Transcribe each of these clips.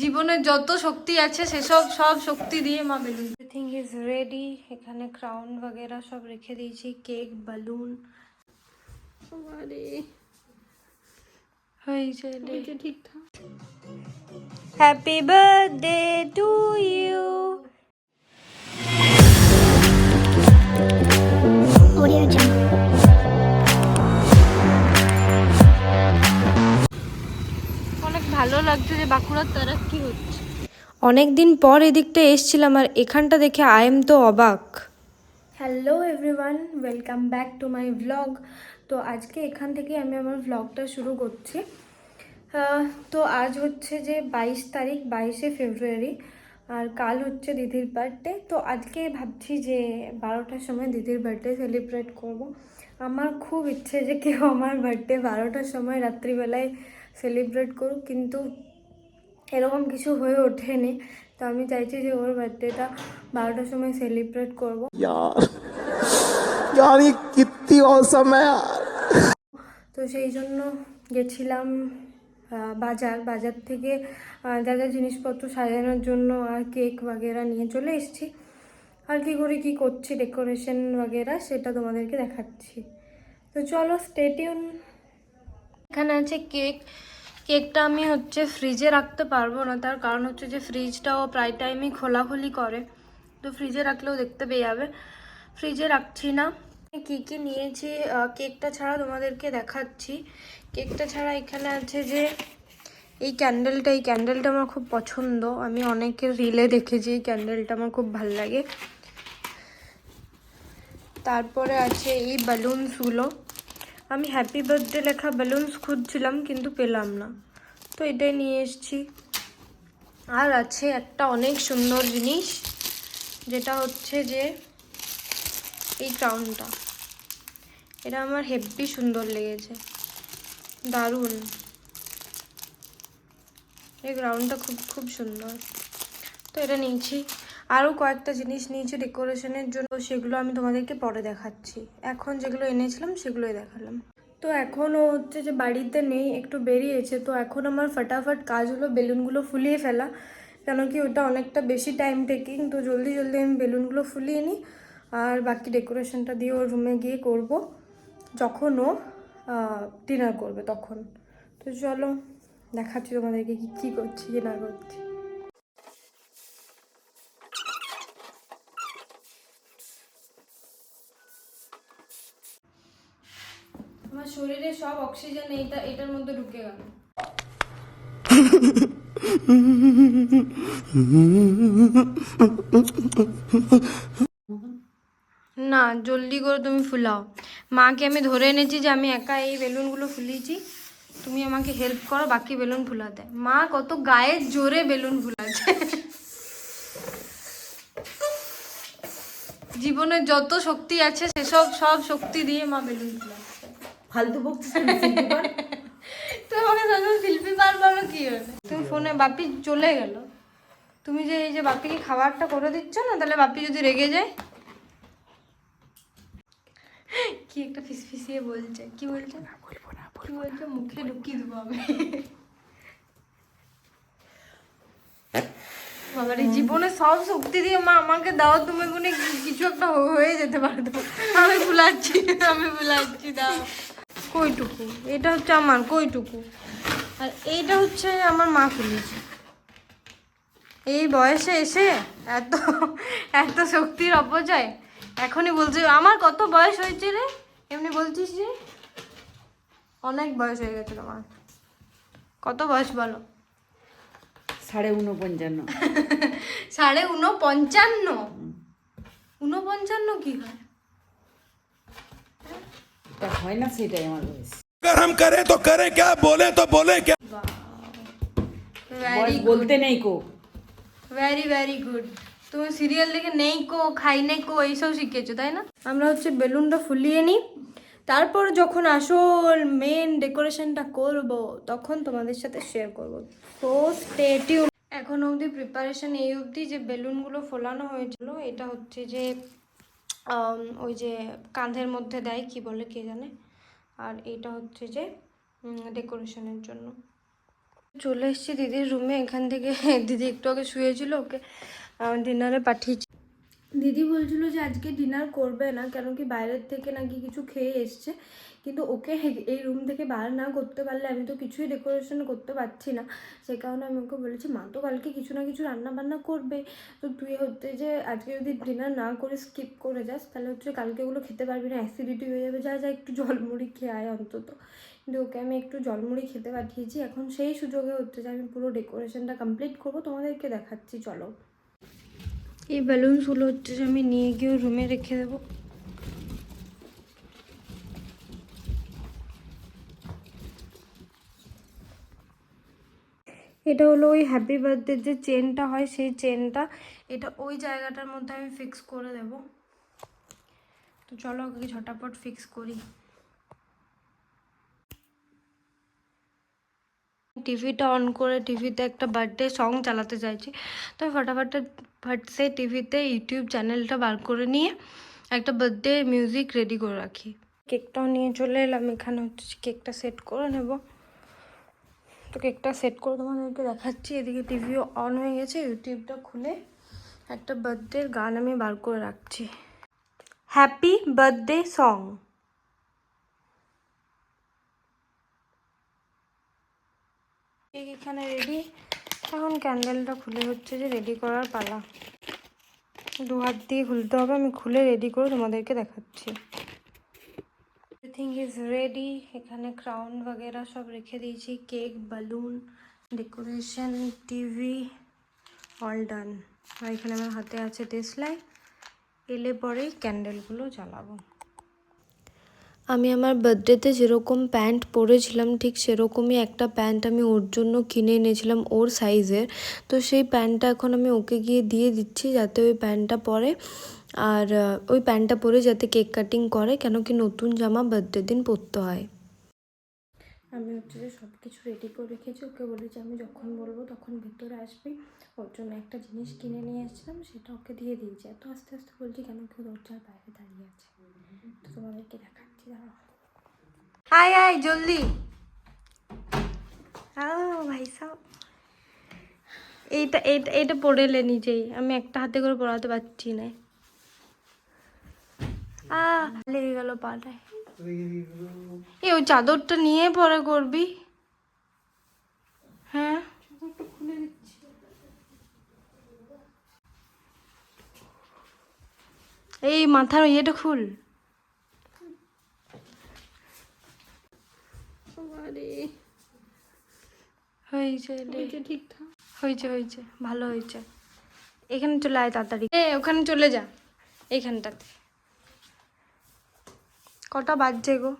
জীবনে যত শক্তি আছে সেসব সব শক্তি দিয়ে মা বেলুন এভরিথিং ইজ রেডি এখানে ক্রাউন वगैरह সব রেখে দিয়েছি কেক বালুন আরে হয়েছে ঠিকঠাক হ্যাপি বার্থডে টু ইউ লাগছে যে বাঁকুড়ার তারা কি হচ্ছে? অনেক দিন পর এদিকটা এসছিলাম আর এখানটা দেখে আই এম তো অবাক। Hello everyone welcome back to my vlog তো আজকে এখান থেকে আমি আমার ভ্লগটা শুরু করছি। তো আজ হচ্ছে যে বাইশ তারিখ বাইশে ফেব্রুয়ারি আর কাল হচ্ছে দিদির বার্থডে তো আজকে ভাবছি যে বারোটার সময় দিদির বার্থডে সেলিব্রেট করব। আমার খুব ইচ্ছে যে কেউ আমার বার্থডে বারোটার সময় রাত্রিবেলায় সেলিব্রেট করুক কিন্তু এরকম কিছু হয়ে ওঠেনি। তো আমি চাইছি যে ওর বার্থডেটা বারোটার সময় সেলিব্রেট করব। তো সেই জন্য গেছিলাম বাজার। বাজার থেকে যা যা জিনিসপত্র সাজানোর জন্য আর কেক বাগেরা নিয়ে চলে এসেছি। আর কি করে কি করছি ডেকোরেশন বাগেরা সেটা তোমাদেরকে দেখাচ্ছি। তো চলো স্টেটিউন এখানে আছে কেক। কেকটা আমি হচ্ছে ফ্রিজে রাখতে পারব না। তার কারণ হচ্ছে যে ফ্রিজটাও প্রায় টাইমই খোলাখুলি করে। তো ফ্রিজে রাখলেও দেখতে পেয়ে যাবে। ফ্রিজে রাখছি না। কী কী নিয়েছি? কেকটা ছাড়া তোমাদেরকে দেখাচ্ছি। কেকটা ছাড়া এখানে আছে যে এই ক্যান্ডেলটা এই ক্যান্ডেলটা আমার খুব পছন্দ। আমি অনেকের রিলে দেখেছি এই ক্যান্ডেলটা আমার খুব ভালো লাগে। তারপরে আছে এই বালুনসগুলো আমি হ্যাপি বার্থডে লেখা বালুনস খুঁজছিলাম, কিন্তু পেলাম না। তো এটাই নিয়ে এসেছি। আর আছে একটা অনেক সুন্দর জিনিস, যেটা হচ্ছে যে এই ক্রাউনটা এটা আমার হেব্বি সুন্দর লেগেছে। দারুণ। এই গ্রাউন্ডটা খুব খুব সুন্দর। তো এটা নিয়েছি। আরও কয়েকটা জিনিস নিয়েছি ডেকোরেশনের জন্য সেগুলো আমি তোমাদেরকে পরে দেখাচ্ছি। এখন যেগুলো এনেছিলাম, সেগুলোই দেখালাম। তো এখনও হচ্ছে যে বাড়িতে নেই, একটু বেরিয়েছে, তো এখন আমার ফটাফট কাজ হলো বেলুনগুলো ফুলিয়ে ফেলা। কেন কি ওটা অনেকটা বেশি টাইম টেকিং তো জলদি জলদি আমি বেলুনগুলো ফুলিয়ে নিই। আর বাকি ডেকোরেশনটা দিয়ে ওর রুমে গিয়ে করব। যখন ও ডিনার করবে তখন। তো চলো, দেখাচ্ছি তোমাদেরকে কি, কী করছি না করছি। শরীরে সব অক্সিজেন এইটা এটার মধ্যে ঢুকে গেল। না, জলদি করে তুমি ফুলাও। মাকে আমি ধরে এনেছি যে আমি একা এই বেলুনগুলো ফুলিয়েছি। তুমি আমাকে হেল্প করো, বাকি বেলুন ফুলাতে। মা কত গায়ের জোরে বেলুন ফুলাচ্ছে। জীবনে যত শক্তি আছে, সেসব সব শক্তি দিয়ে মা বেলুন ফুলাচ্ছে। ফালতু বকছিস তুমি আমাকে যখন শিল্পী পার বলো কি হলো তুমি ফোনে বাপি চলে গেল। তুমি যে এই যে বাপিকে খাবারটা করে দিচ্ছ না তাহলে বাপি যদি রেগে যায়? কি একটা ফিসফিসিয়ে বলছে কি বলছে? কি বলছে? মুখে ঢুকিয়ে দেবো আমি। বাবার এই জীবনে সব শক্তি দিয়ে মা আমাকে দাও তুমি কোনো কিছু একটা হয়ে যেতে পারতো আমি ভুলাচ্ছি আমি ভুলাচ্ছি দাও। কইটুকু এটা হচ্ছে আমার কইটুকু। আর এইটা হচ্ছে আমার মা খুলেছে। এই বয়সে এসে এত এত শক্তির অপচয় এখনই বলছি আমার কত বয়স হয়েছে রে? এমনি বলছিস যে অনেক বয়স হয়ে গেছে তোমার। কত বয়স বলো? সাড়ে উনপঞ্চান্ন সাড়ে উনপঞ্চান্ন উনপঞ্চান্ন কি হয়? তা হয় না সেটাই আমার বয়স अगर हम करें तो करें क्या बोले तो बोले क्या ভেরি বয়স বলতে নেই কো ভেরি ভেরি গুড তুমি সিরিয়াল দেখে নেই কো খাই নেই কো এইসব শিখেছো তাই না আমরা হচ্ছে বেলুনটা ফুলিয়ে নিই তারপর যখন আসল মেন ডেকোরেশনটা করব তখন তোমাদের সাথে শেয়ার করব তো স্টে টিউন এখন অবধি প্রিপারেশন এই অবধি যে বেলুনগুলো ফোলানো হয়েছিল এটা হচ্ছে যে আম, ওই যে কাঁধের মধ্যে দেয়, কি বলে কে জানে? আর এটা হচ্ছে যে ডেকোরেশনের জন্য। চলে এসেছি দিদির রুমে, এখান থেকে দিদি একটু আগে শুয়েছিল, ওকে ডিনারে পাঠিয়েছি। দিদি বলছিল যে আজকে ডিনার করবে না, কেন কি বাইরের থেকে নাকি কিছু খেয়ে এসছে। কিন্তু ওকে এই রুম থেকে বার না করতে পারলে আমি তো কিছুই ডেকোরেশন করতে পারছি না। সে কারণে আমি ওকে বলেছি, মা তো কালকে কিছু না কিছু রান্না বান্না করবে। তো তুই হচ্ছে যে আজকে যদি ডিনার না করে স্কিপ করে যাস, তাহলে হচ্ছে কালকে ওগুলো খেতে পারবি না। অ্যাসিডিটি হয়ে যাবে, যা যা, একটু জলমুড়ি খেয়ে আয় অন্তত। কিন্তু ওকে আমি একটু জলমুড়ি খেতে পাঠিয়েছি। এখন সেই সুযোগে হচ্ছে যে আমি পুরো ডেকোরেশনটা কমপ্লিট করব। তোমাদেরকে দেখাচ্ছি, চলো। এই বেলুনসগুলো হচ্ছে আমি নিয়ে গিয়ে রুমে রেখে দেবো। এটা হলো ওই হ্যাপি বার্থডে যে চেনটা হয়, সেই চেনটা এটা ওই জায়গাটার মধ্যে আমি ফিক্স করে দেব। তো চলো ওকে ঝটাপট ফিক্স করি। টিভিটা অন করে টিভিতে একটা বার্থডে সং চালাতে চাইছি। তো ফটাফট ফট সে টিভিতে ইউটিউব চ্যানেলটা বার করে নিয়ে একটা বার্থডে মিউজিক রেডি করে রাখি। কেকটাও নিয়ে চলে এলাম, এখানে হচ্ছে কেকটা সেট করে নেব। তো কেকটা সেট করে তোমাদেরকে দেখাচ্ছি, এদিকে টিভিও অন হয়ে গেছে, ইউটিউবটা খুলে একটা বার্থডের গান আমি বার করে রাখছি। হ্যাপি বার্থডে সং কেক এখানে রেডি এখন ক্যান্ডেলটা খুলে হচ্ছে যে রেডি করার পালা। দু হাত দিয়ে খুলতে হবে, আমি খুলে রেডি করে তোমাদেরকে দেখাচ্ছি। এভরিথিং ইজ রেডি এখানে ক্রাউন বগেরা সব রেখে দিয়েছি। Cake balloon decoration TV all done আর এখানে আমার হাতে আছে টেসলাই এলে পরেই ক্যান্ডেলগুলো জ্বালাবো। আমি আমার বার্থডেতে যেরকম প্যান্ট পরেছিলাম, ঠিক সেরকমই একটা প্যান্ট আমি ওর জন্য কিনে এনেছিলাম ওর সাইজের তো সেই প্যান্টটা এখন আমি ওকে গিয়ে দিয়ে দিচ্ছি যাতে ওই প্যান্টটা পরে। আর ওই প্যান্টটা পরে যাতে কেক কাটিং করে, কেন কি নতুন জামা বার্থডে দিন পরতে হয়। আমি হচ্ছে সব কিছু রেডি করে রেখেছি। ওকে বলেছি আমি যখন বলব তখন ভেতরে আসবি। ওর জন্য একটা জিনিস কিনে নিয়ে এসেছিলাম, সেটা ওকে দিয়ে দিয়েছি। এত আস্তে আস্তে বলছি কেন কেউ দরজার বাইরে দাঁড়িয়ে আছে। তো তোমাদেরকে দাঁড়াও আয় আয় জলদি। ভাই সাহ এইটা এইটা এইটা পড়ে এলে নিজেই। আমি একটা হাতে করে পড়াতে পারছি না। লেগে গেল পাটায়। এই ওই চাদরটা নিয়ে পরে করবি। হ্যাঁ? এই মাথার ইয়েটা খুল। হয়েছে হয়েছে ঠিকঠাক। হয়েছে হয়েছে ভালো হয়েছে। এখানে চলে আয় তাড়াতাড়ি। এ ওখানে চলে যা এইখানটাতে। কটা বাজছে গো?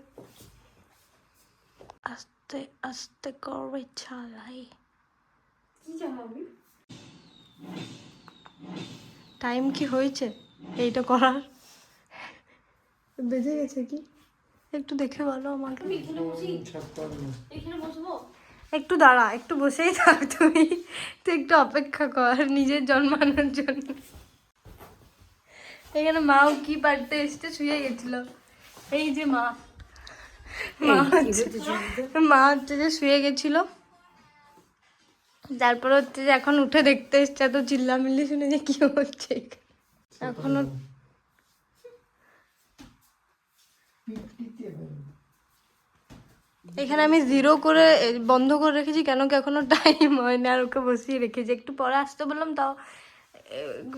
আস্তে আস্তে করবে চালাই। টাইম কি হয়েছে? এইটা করার। বেজে গেছে কি? একটু দেখে বলো আমাকে। একটু দাঁড়া একটু বসেই থাক তুমি। তুই একটু অপেক্ষা কর নিজের জন্মানোর জন্য। এখানে মাও কি পারতে এসছে শুয়ে গেছিল। এই যে মা। মা হচ্ছে মা হচ্ছে যে শুয়ে গেছিল। তারপর হচ্ছে যে এখন উঠে দেখতে এসছে এত চিল্লামিল্লি শুনে যে কি হচ্ছে এখানে। এখানে আমি জিরো করে বন্ধ করে রেখেছি কেন কি এখনও টাইম হয়নি আর ওকে বসিয়ে রেখেছি। একটু পরে আসতে বললাম তাও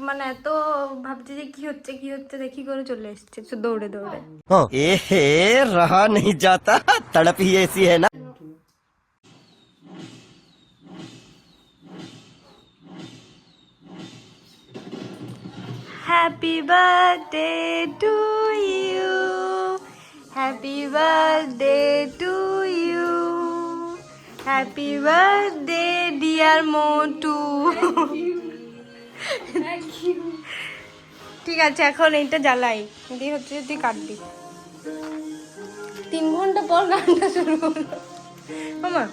মানে এত ভাবছি যে কি হচ্ছে কি হচ্ছে দেখি করে চলে এসছে একটু দৌড়ে দৌড়ে। হ্যাঁ। এ হে রাহা নেই যাতা তড়প এসি হ্যায় না। Happy birthday to you happy birthday to Happy birthday dear Motu. ঠিক আছে এখন এইটা জ্বালাই। দিয়ে হচ্ছে যে তুই কাটবি। তিন ঘণ্টা পর গানটা শুরু হলো। মামা।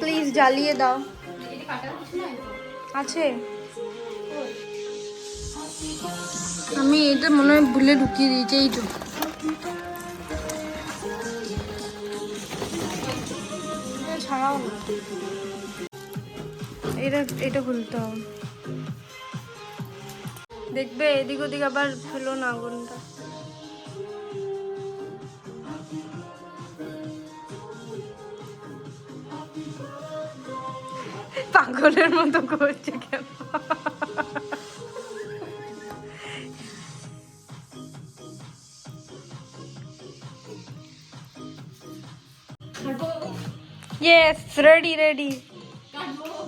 প্লিজ জ্বালিয়ে দাও। আছে। আমি এটা মনে হয় ভুলে ঢুকিয়ে দিয়েছি এইটু না এটা এটা খুলতে দেখবে, এদিক ওদিক আবার ফেলো না আগুনটা পাগলের মতো করছে কেন? ইয়েস রেডি রেডি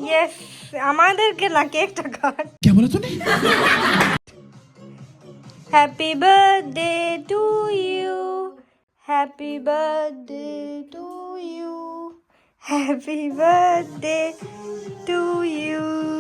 ইয়েস আমাদেরকে না কেকটা কাট কে বলো তুমি happy birthday to you happy birthday to you happy birthday to you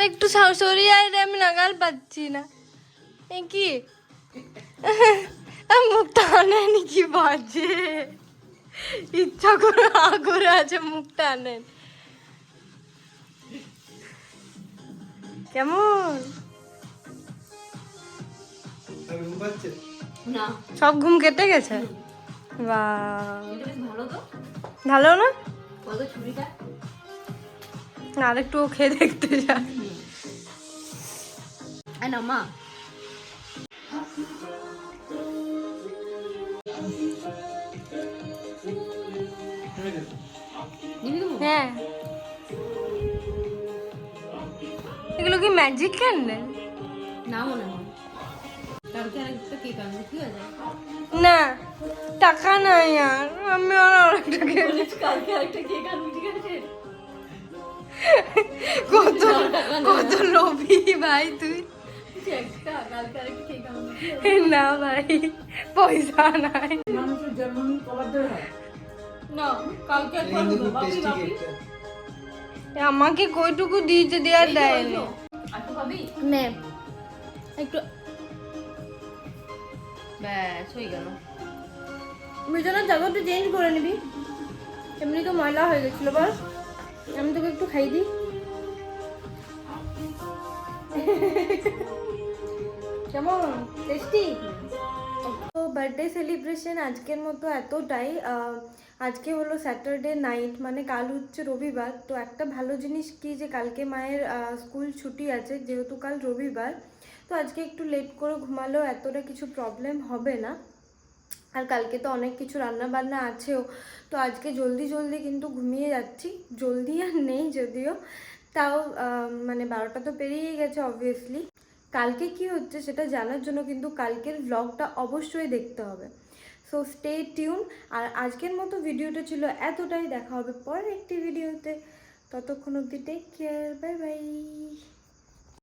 আর একটু সরিয়ে আয় আমি নাগাল পাচ্ছি না এ কি মুখটা আনেন কি বাজে ইচ্ছা করে আ করে আছে মুখটা আনেন কেমন সব ঘুম কেটে গেছে? বা ভালো না? আর একটু খেয়ে দেখতে যা না মা হ্যাঁ। এগুলো কি ম্যাজিক ক্যান্ডেল না। মনে হয় না টাকা নাই আর। আমি আর আরেকটা কিনে কালকে আরেকটা কেক আনব ঠিক আছে? কত কত লোভী ভাই তুই। না ভাই পয়সা নাই। হয়। আমাকে কইটুকু দিয়েছে দেওয়ার তো পাবি নে একটু। ব্যাস হয়ে গেল। জায়গাটা চেঞ্জ করে নিবি। এমনি তো ময়লা হয়ে গেছিল বল। আমি তোকে একটু খাই দিই। কেমন? টেস্টি তো বার্থডে সেলিব্রেশন আজকের মতো এতটাই। আজকে হলো স্যাটারডে নাইট মানে কাল হচ্ছে রবিবার। তো একটা ভালো জিনিস কি যে কালকে মায়ের স্কুল ছুটি আছে, যেহেতু কাল রবিবার। তো আজকে একটু লেট করে ঘুমালেও এতটা কিছু প্রবলেম হবে না। আর কালকে তো অনেক কিছু রান্না বান্না আছেও। তো আজকে জলদি জলদি কিন্তু ঘুমিয়ে যাচ্ছি। জলদি আর নেই যদিও। তাও মানে বারোটা তো পেরিয়ে গেছে অবভিয়াসলি কালকে কি হচ্ছে সেটা জানার জন্য কিন্তু কালকের ব্লগটা অবশ্যই দেখতে হবে। সো স্টে টিউন আর আজকের মতো ভিডিওটা ছিল এতটাই। দেখা হবে পরের একটি ভিডিওতে ততক্ষণ অবধি টেক কেয়ার বাই বাই